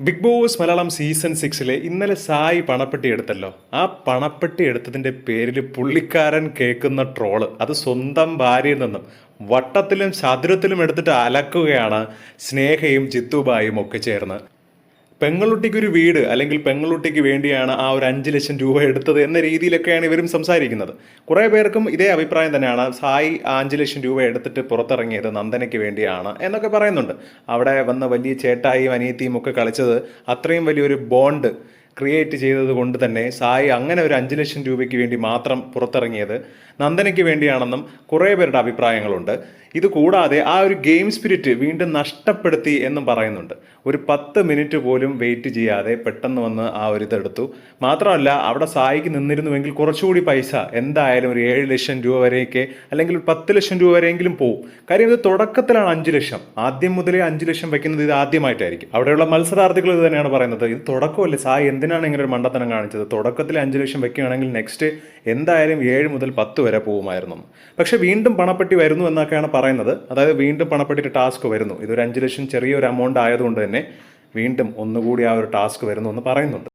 Big Boss Malayalam season സിക്സിലെ ഇന്നലെ സായി പണപ്പെട്ടി എടുത്തല്ലോ. ആ പണപ്പെട്ടി എടുത്തതിന്റെ പേരിൽ പുള്ളിക്കാരൻ കേൾക്കുന്ന ട്രോൾ. അത് സ്വന്തം ഭാര്യയിൽ നിന്നും വട്ടത്തിലും ചതുരത്തിലും എടുത്തിട്ട് അലക്കുകയാണ് സ്നേഹയും ജിത്തുബായും ഒക്കെ ചേർന്ന്. പെങ്ങളുട്ടിക്ക് ഒരു വീട് അല്ലെങ്കിൽ പെങ്ങളുട്ടിക്ക് വേണ്ടിയാണ് ആ ഒരു അഞ്ച് ലക്ഷം രൂപ എടുത്തത് എന്ന രീതിയിലൊക്കെയാണ് ഇവരും സംസാരിക്കുന്നത്. കുറേ പേർക്കും ഇതേ അഭിപ്രായം തന്നെയാണ്. സായി ആ അഞ്ച് ലക്ഷം രൂപ എടുത്തിട്ട് പുറത്തിറങ്ങിയത് നന്ദനയ്ക്ക് വേണ്ടിയാണ് എന്നൊക്കെ പറയുന്നുണ്ട്. അവിടെ വന്ന വലിയ ചേട്ടായിയും അനിയത്തിയും ഒക്കെ കളിച്ചത് അത്രയും വലിയൊരു ബോണ്ട് ക്രിയേറ്റ് ചെയ്തത് കൊണ്ട് തന്നെ സായി അങ്ങനെ ഒരു അഞ്ച് ലക്ഷം രൂപയ്ക്ക് വേണ്ടി മാത്രം പുറത്തിറങ്ങിയത് നന്ദനയ്ക്ക് വേണ്ടിയാണെന്നും കുറേ പേരുടെ അഭിപ്രായങ്ങളുണ്ട്. ഇത് കൂടാതെ ആ ഒരു ഗെയിം സ്പിരിറ്റ് വീണ്ടും നഷ്ടപ്പെടുത്തി എന്നും പറയുന്നുണ്ട്. ഒരു പത്ത് മിനിറ്റ് പോലും വെയിറ്റ് ചെയ്യാതെ പെട്ടെന്ന് വന്ന് ആ ഒരു ഇതെടുത്തു മാത്രമല്ല അവിടെ സായിക്ക് നിന്നിരുന്നുവെങ്കിൽ കുറച്ചുകൂടി പൈസ. എന്തായാലും ഒരു ഏഴ് ലക്ഷം രൂപ വരെയൊക്കെ അല്ലെങ്കിൽ ഒരു പത്ത് ലക്ഷം രൂപ വരെയെങ്കിലും പോവും. കാര്യം ഇത് തുടക്കത്തിലാണ് അഞ്ച് ലക്ഷം. ആദ്യം മുതലേ അഞ്ച് ലക്ഷം വെക്കുന്നത് ഇത് ആദ്യമായിട്ടായിരിക്കും. അവിടെയുള്ള മത്സരാർത്ഥികൾ ഇത് തന്നെയാണ് പറയുന്നത്. ഇത് തുടക്കമല്ലേ? സായി എന്തിനാണ് ഇങ്ങനെ ഒരു മണ്ടത്തനം കാണിച്ചത്? തുടക്കത്തിൽ അഞ്ച് ലക്ഷം വെക്കുകയാണെങ്കിൽ നെക്സ്റ്റ് എന്തായാലും ഏഴ് മുതൽ പത്ത് വരെ പോകുമായിരുന്നു. പക്ഷേ വീണ്ടും പണപ്പെട്ടി വരുന്നു എന്നൊക്കെയാണ് പറയുന്നത്. അതായത് വീണ്ടും പണപ്പെട്ടിട്ട് ടാസ്ക് വരുന്നു. ഇതൊരു അഞ്ച് ലക്ഷം ചെറിയൊരു എമൗണ്ട് ആയതുകൊണ്ട് തന്നെ വീണ്ടും ഒന്നുകൂടി ആ ഒരു ടാസ്ക് വരുന്നു എന്ന് പറയുന്നുണ്ട്.